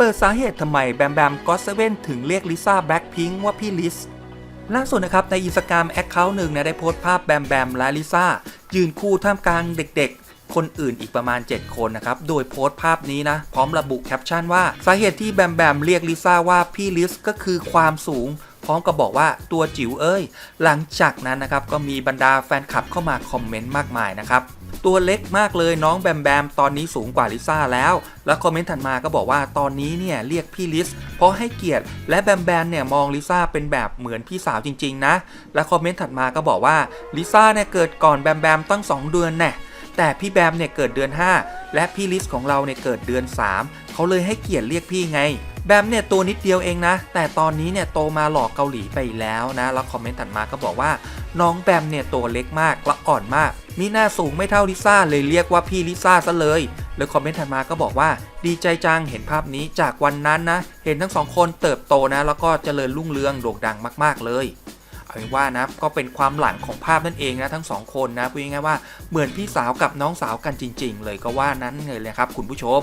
เปิดสาเหตุทำไมแบมแบมก็เซเว่นถึงเรียกลิซ่าแบล็คพิงค์ว่าพี่ลิสล่าสุดนะครับในอินสตาแกรมแอคเคาท์หนึ่งนะได้โพสต์ภาพแบมแบมและลิซ่ายืนคู่ท่ามกลางเด็กๆ คนอื่นอีกประมาณ 7 คนนะครับ โดยโพสต์ภาพนี้นะ พร้อมระบุแคปชั่นว่า สาเหตุที่แบมแบมเรียกลิซ่าว่าพี่ลิสก็คือความสูง พร้อมกับบอกว่าตัวจิ๋วเอ้ย หลังจากนั้นนะครับก็มีบรรดาแฟนคลับเข้ามาคอมเมนต์มากมายนะครับ ตัวเล็กมากเลยน้องแบมแบมตอนนี้สูงกว่าลิซ่าแล้ว แล้วคอมเมนต์ถัดมาก็บอกว่าตอนนี้เนี่ยเรียกพี่ลิส เพราะให้เกียรติและแบมแบมเนี่ยมองลิซ่าเป็นแบบเหมือนพี่สาวจริงๆนะ และคอมเมนต์ถัดมาก็บอกว่าลิซ่าเนี่ยเกิดก่อนแบมแบมตั้ง 2 เดือนแน่แต่พี่แบมเนี่ยเกิดเดือน 5 และพี่ลิสของเราเนี่ยเกิดเดือน 3 เขาเลยให้เกียรติเรียกพี่ไง แบมเนี่ยตัวนิดเดียวเองนะ แต่ตอนนี้เนี่ยโตมาหลอกเกาหลีไปแล้วนะ แล้วคอมเมนต์ถัดมาก็บอกว่า น้องแบมเนี่ยตัวเล็กมากและอ่อนมาก มีหน้าสูงไม่เท่าลิซ่าเลยเรียกว่าพี่ลิซ่าซะเลย แล้วคอมเมนต์ถัดมาก็บอกว่า ดีใจจังเห็นภาพนี้จากวันนั้นนะ เห็นทั้งสองคนเติบโตนะ แล้วก็เจริญรุ่งเรืองโด่งดังมาก ๆเลยเอาเป็นว่านะก็เป็นความหลังของภาพนั่นเองนะทั้งสองคนนะพูดง่ายๆว่าเหมือนพี่สาวกับน้องสาวกันจริง ๆ เลยก็ว่านั้นเลยเลยครับคุณผู้ชม